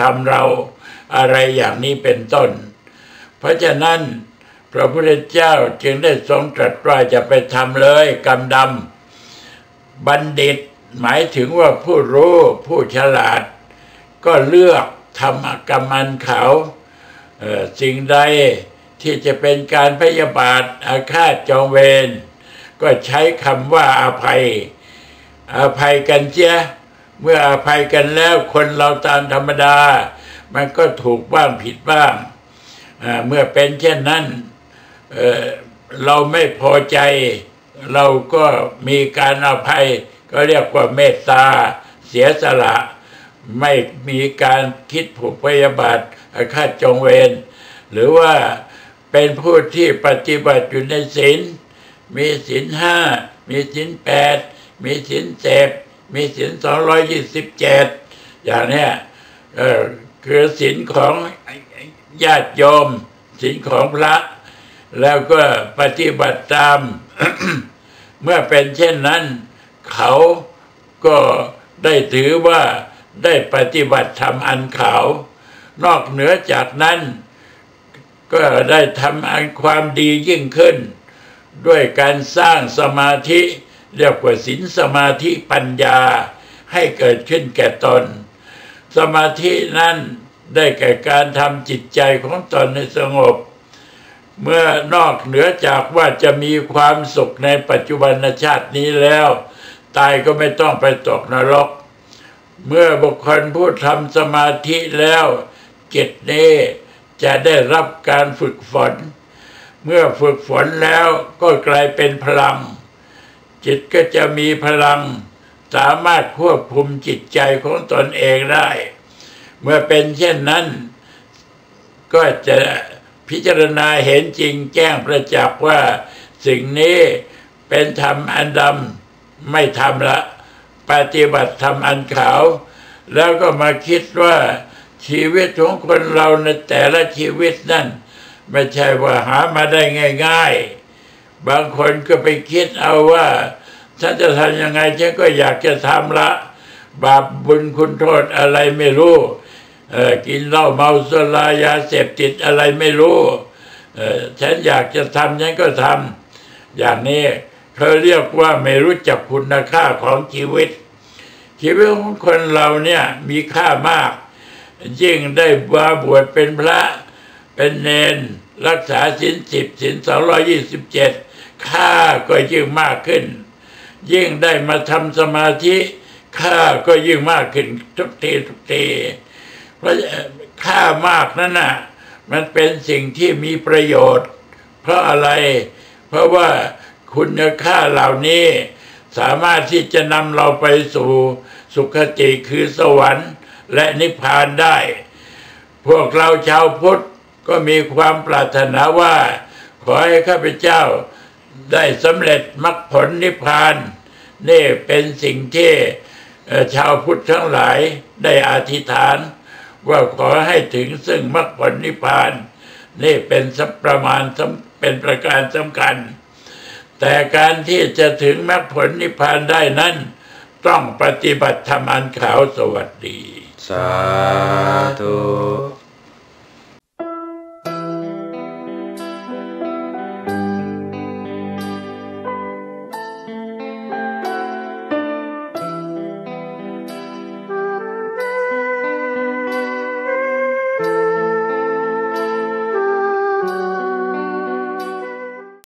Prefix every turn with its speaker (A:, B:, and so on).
A: ทำเราอะไรอย่างนี้เป็นต้น เพราะฉะนั้นพระพุทธเจ้าจึงได้ทรงตรัสว่าจะไปทำเลยกรรมดำบัณฑิต หมายถึงว่าผู้รู้ผู้ฉลาด ก็เลือกทำกรรมันเขาสิ่งใดที่จะเป็นการพยาบาทอาฆาตจองเวรก็ใช้คำว่าอาภัย อาภัยกันเจ้ย เมื่ออาภัยกันแล้วคนเราตามธรรมดา มันก็ถูกบ้างผิดบ้างเมื่อเป็นเช่นนั้นเเราไม่พอใจ เราก็มีการอภัย ก็เรียกว่าเมตตา เสียสละ ไม่มีการคิดผูกพยาบาทอาฆาตจองเวรหรือว่าเป็นผู้ที่ปฏิบัติอยู่ในศีลมีศีลห้ามีศีลแปดมีศีลเจ็ด มีศีลสองร้อยยี่สิบเจ็ดอย่างเนี้ยเออคือศีลของญาติโยมศีลของพระ แล้วก็ปฏิบัติตาม เมื่อเป็นเช่นนั้น เขาก็ได้ถือว่าได้ปฏิบัติธรรมอันขาว นอกเหนือจากนั้น ก็ได้ทำอันความดียิ่งขึ้น ด้วยการสร้างสมาธิ เรียกว่าศีลสมาธิปัญญาให้เกิดขึ้นแก่ตน สมาธินั้นได้แก่การทำจิตใจของตนให้สงบ เมื่อนอกเหนือจากว่าจะมีความสุขในปัจจุบันชาตินี้แล้ว ตายก็ไม่ต้องไปตกนรก เมื่อบุคคลผู้ทำสมาธิแล้วจิตนี้จะได้รับการฝึกฝน เมื่อฝึกฝนแล้วก็กลายเป็นพลัง จิตก็จะมีพลัง สามารถควบคุมจิตใจของตนเองได้ เมื่อเป็นเช่นนั้น ก็จะพิจารณาเห็นจริงแจ้งประจักษ์ว่า สิ่งนี้เป็นธรรมอันดำไม่ทำละ ปฏิบัติธรรมอันขาว แล้วก็มาคิดว่าชีวิตของคนเราในแต่ละชีวิตนั่น ไม่ใช่ว่าหามาได้ง่าย ๆ บางคนก็ไปคิดเอาว่าฉันจะทำยังไงฉันก็อยากจะทำละ บาปบุญคุณโทษอะไรไม่รู้กินเหล้าเมาสุรายาเสพติดอะไรไม่รู้ฉันอยากจะทำฉันก็ทำอย่างนี้เขาเรียกว่าไม่รู้จักคุณค่าของชีวิต ชีวิตของคนเราเนี่ยมีค่ามาก ยิ่งได้มาบวชเป็นพระเป็นเนน รักษาศีลสิบศีลสองร้อยี่สิบเจ็ด ค่าก็ยิ่งมากขึ้น ยิ่งได้มาทำสมาธิค่าก็ยิ่งมากขึ้นทุกทีทุกทีเพราะค่ามากนั่นน่ะมันเป็นสิ่งที่มีประโยชน์ เพราะอะไร เพราะว่าคุณค่าเหล่านี้ สามารถที่จะนำเราไปสู่สุคติคือสวรรค์และนิพพานได้ พวกเราชาวพุทธก็มีความปรารถนาว่า ขอให้ข้าพเจ้า ได้สำเร็จมรรคผลนิพพานนี่เป็นสิ่งที่ชาวพุทธทั้งหลายได้อธิษฐาน ว่าขอให้ถึงซึ่งมรรคผลนิพพาน นี่เป็นสัประมาณเป็นประการสำคัญ แต่การที่จะถึงมรรคผลนิพพานได้นั้น ต้องปฏิบัติธรรมอันขาวสวัสดี
B: สาธุ